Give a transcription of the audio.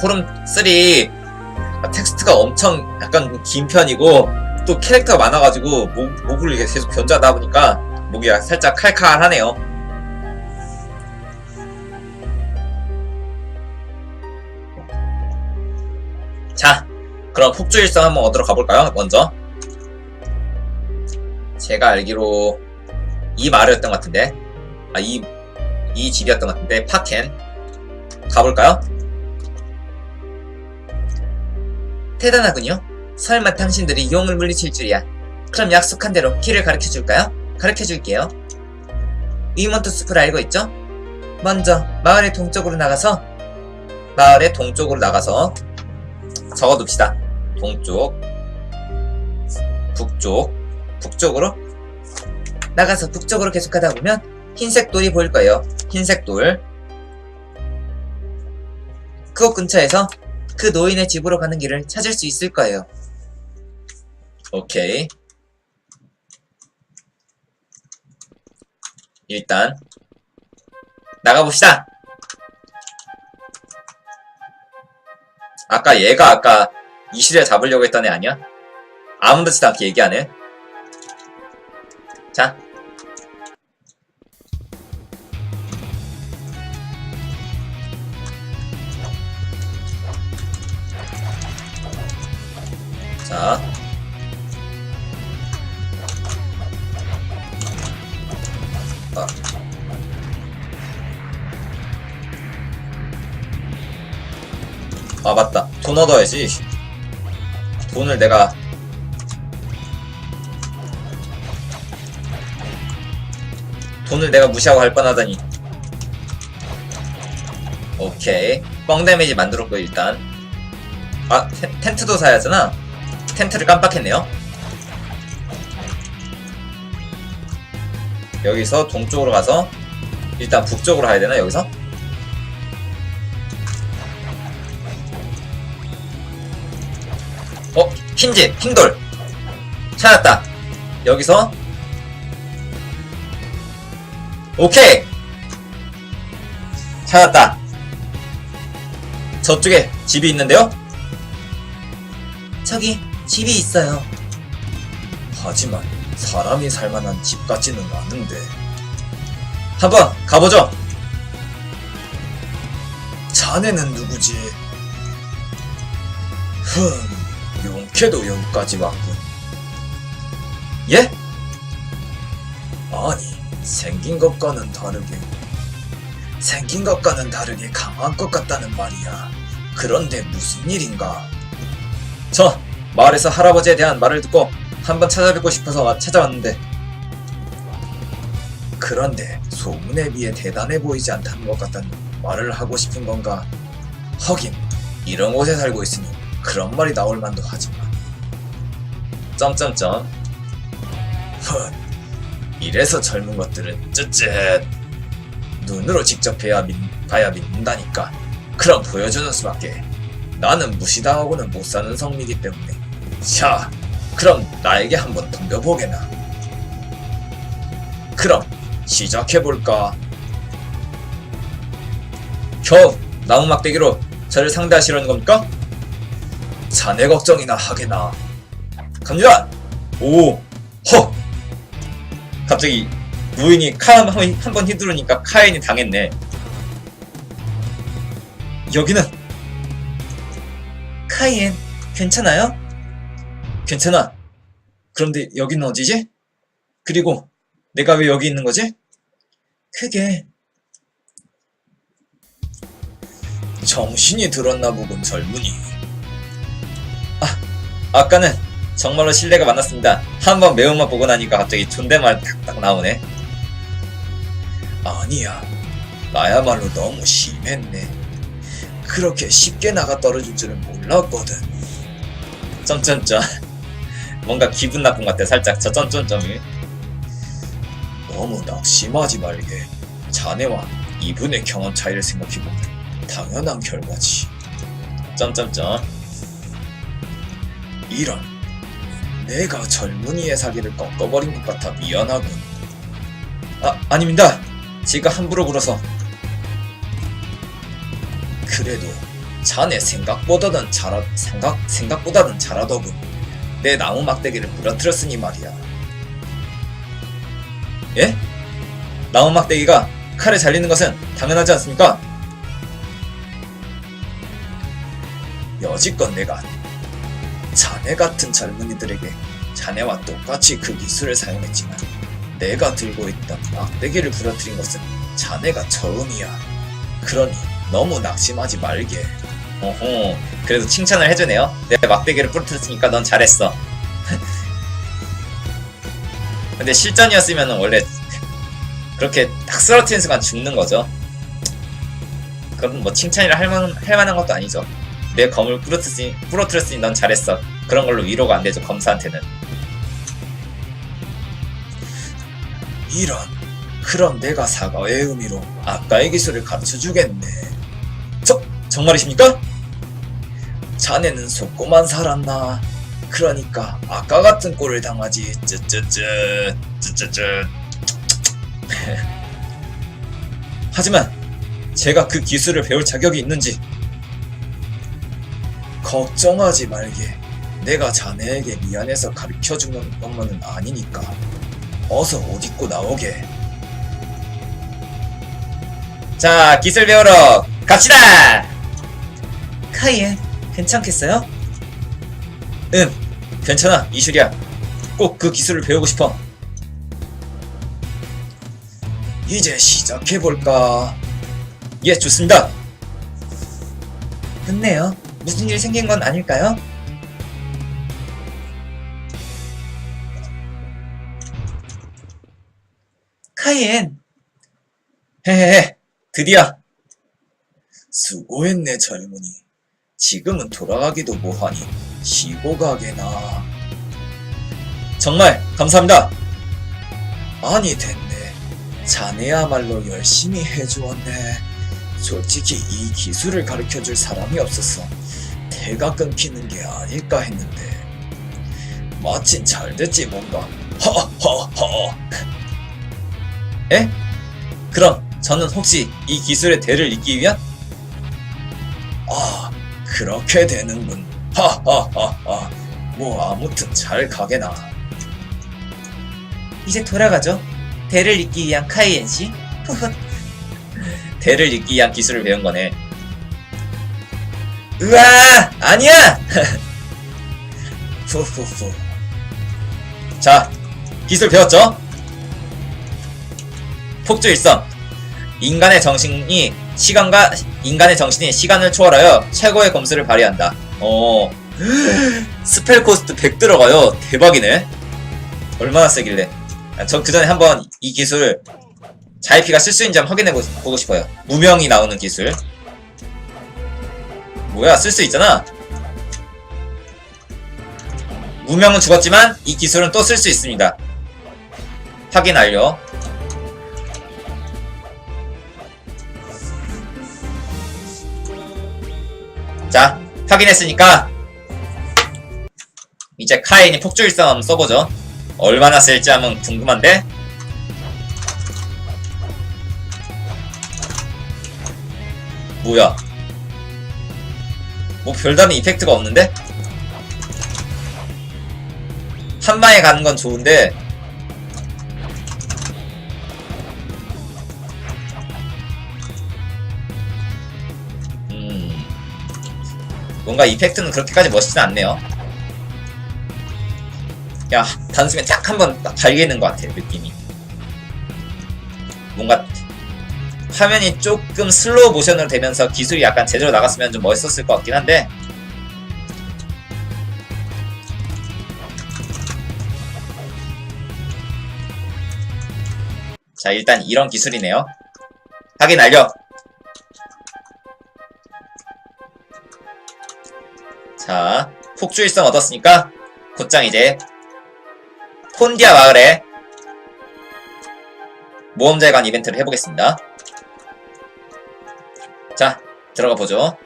코름 3 텍스트가 엄청 약간 긴 편이고 또 캐릭터가 많아가지고 목, 목을 계속 견자하다 보니까 목이 살짝 칼칼하네요. 자, 그럼 폭주일성 한번 얻으러 가볼까요? 먼저. 제가 알기로 이 마을이었던 것 같은데. 아, 이, 이 집이었던 것 같은데. 파켄. 가볼까요? 대단하군요. 설마 당신들이 용을 물리칠 줄이야. 그럼 약속한 대로 길을 가르쳐 줄까요? 가르쳐 줄게요. 위먼트 숲을 알고 있죠? 먼저 마을의 동쪽으로 나가서 마을의 동쪽으로 나가서 적어둡시다. 동쪽, 북쪽, 북쪽으로 나가서 북쪽으로 계속하다 보면 흰색 돌이 보일 거예요. 흰색 돌. 그곳 근처에서 그 노인의 집으로 가는 길을 찾을 수 있을 거예요. 오케이. 일단 나가봅시다. 아까 얘가 아까 이시를 잡으려고 했던 애 아니야? 아무렇지도 않게 얘기하네. 자. 자. 아. 아 맞다. 돈 얻어야지. 돈을 내가 돈을 내가 무시하고 할 뻔하다니. 오케이. 뻥 데미지 만들었고 일단. 아 텐, 텐트도 사야 하잖아 텐트를 깜빡했네요 여기서 동쪽으로 가서 일단 북쪽으로 가야 되나 여기서? 어? 흰집, 흰돌 찾았다 여기서 오케이 찾았다 저쪽에 집이 있는데요? 저기 집이 있어요. 하지만 사람이 살만한 집 같지는 않은데. 한번 가보죠. 자네는 누구지? 흠 용케도 여기까지 왔군. 예? 아니 생긴 것과는 다르게 생긴 것과는 다르게 강한 것 같다는 말이야. 그런데 무슨 일인가? 저 마을에서 할아버지에 대한 말을 듣고 한번 찾아뵙고 싶어서 와- 찾아왔는데. 그런데 소문에 비해 대단해 보이지 않다는 것 같다는 말을 하고 싶은 건가? 하긴 이런 곳에 살고 있으니 그런 말이 나올 만도 하지만. 점점점 헛 이래서 젊은 것들은 쯧쯧. 눈으로 직접 봐야, 믿, 봐야 믿는다니까. 그럼 보여주는 수밖에. 나는 무시당하고는 못 사는 성미기 때문에 자 그럼 나에게 한번 덤벼보게나. 그럼 시작해볼까? 겨우 나무 막대기로 저를 상대하시려는 겁니까? 자네 걱정이나 하게나. 갑니다! 오 허! 갑자기 무인이 카인 한번 휘두르니까 카인이 당했네. 여기는 카이엔 괜찮아요? 괜찮아. 그런데 여기는 어디지? 그리고 내가 왜 여기 있는 거지? 그게. 정신이 들었나 보군 젊은이. 아 아까는 정말로 신뢰가 많았습니다. 한번 매운맛 보고 나니까 갑자기 존댓말 탁탁 나오네. 아니야. 나야말로 너무 심했네. 그렇게 쉽게 나가 떨어질 줄은 몰랐거든. 점점점 뭔가 기분 나쁜 것 같아 살짝. 저 점점점이 너무 낙심하지 말게. 자네와 이분의 경험 차이를 생각해보면 당연한 결과지. 점점점 이런. 내가 젊은이의 사기를 꺾어버린 것 같아. 미안하군. 아 아닙니다. 제가 함부로 굴어서. 그래도 자네 생각보다는 잘하 생각 생각보다는 잘하더군. 내 나무 막대기를 부러뜨렸으니 말이야. 예? 나무 막대기가 칼에 잘리는 것은 당연하지 않습니까? 여지껏 내가 자네 같은 젊은이들에게 자네와 똑같이 그 기술을 사용했지만 내가 들고 있던 막대기를 부러뜨린 것은 자네가 처음이야. 그러니 너무 낙심하지 말게. 어허, 그래도 칭찬을 해주네요. 내가 막대기를 부러뜨렸으니까 넌 잘했어. 근데 실전이었으면 원래 그렇게 딱 쓰러뜨린 순간 죽는 거죠. 그럼 뭐 칭찬이라 할, 만, 할 만한 것도 아니죠. 내 검을 부러뜨렸으니, 부러뜨렸으니 넌 잘했어. 그런 걸로 위로가 안 되죠, 검사한테는. 이런. 그럼 내가 사과의 의미로 아까의 기술을 가르쳐 주겠네. 저, 정말이십니까? 자네는 속고만 살았나? 그러니까 아까 같은 꼴을 당하지. 쯔쯔쯔, 쯔쯔쯔. 하지만 제가 그 기술을 배울 자격이 있는지 걱정하지 말게. 내가 자네에게 미안해서 가르쳐 주는 것만은 아니니까. 어서 옷 입고 나오게. 자, 기술 배우러 갑시다! 카이엔, 괜찮겠어요? 응, 괜찮아, 이슈리야. 꼭 그 기술을 배우고 싶어. 이제 시작해볼까? 예, 좋습니다. 좋네요. 무슨 일 생긴 건 아닐까요? 카이엔. 헤헤헤, 드디어. 수고했네, 젊은이. 지금은 돌아가기도 뭐하니, 쉬고 가게나. 정말, 감사합니다. 아니, 됐네. 자네야말로 열심히 해주었네. 솔직히 이 기술을 가르쳐줄 사람이 없어서 대가 끊기는 게 아닐까 했는데 마침 잘 됐지 뭔가 허허허 에? 그럼 저는 혹시 이 기술의 대를 잇기 위한? 아 그렇게 되는군. 하하하하 뭐 아무튼 잘 가게나. 이제 돌아가죠. 대를 잇기 위한 카이엔 씨. 대를 잇기 위한 기술을 배운 거네. 으아! 아니야! 후후후. 자 기술 배웠죠? 폭주 일성 인간의 정신이 시간과 인간의 정신이 시간을 초월하여 최고의 검수를 발휘한다. 어 스펠 코스트 100 들어가요. 대박이네. 얼마나 세길래? 저 그 전에 한번 이 기술 자이피가 쓸 수 있는지 확인해 보- 보고 싶어요. 무명이 나오는 기술. 뭐야 쓸 수 있잖아. 무명은 죽었지만 이 기술은 또 쓸 수 있습니다. 확인 완료. 확인했으니까 이제 카인이 폭주일성 한번 써보죠. 얼마나 쓸지 한번 궁금한데? 뭐야? 뭐 별다른 이펙트가 없는데? 한 방에 가는 건 좋은데 뭔가 이펙트는 그렇게까지 멋있진 않네요. 야, 단숨에 딱 한번 딱 달리는 것 같아, 느낌이. 뭔가 화면이 조금 슬로우 모션으로 되면서 기술이 약간 제대로 나갔으면 좀 멋있었을 것 같긴 한데 자, 일단 이런 기술이네요. 확인 완료! 자, 폭주일성 얻었으니까 곧장 이제 폰디아 마을에 모험자에 관한 이벤트를 해보겠습니다. 자, 들어가 보죠.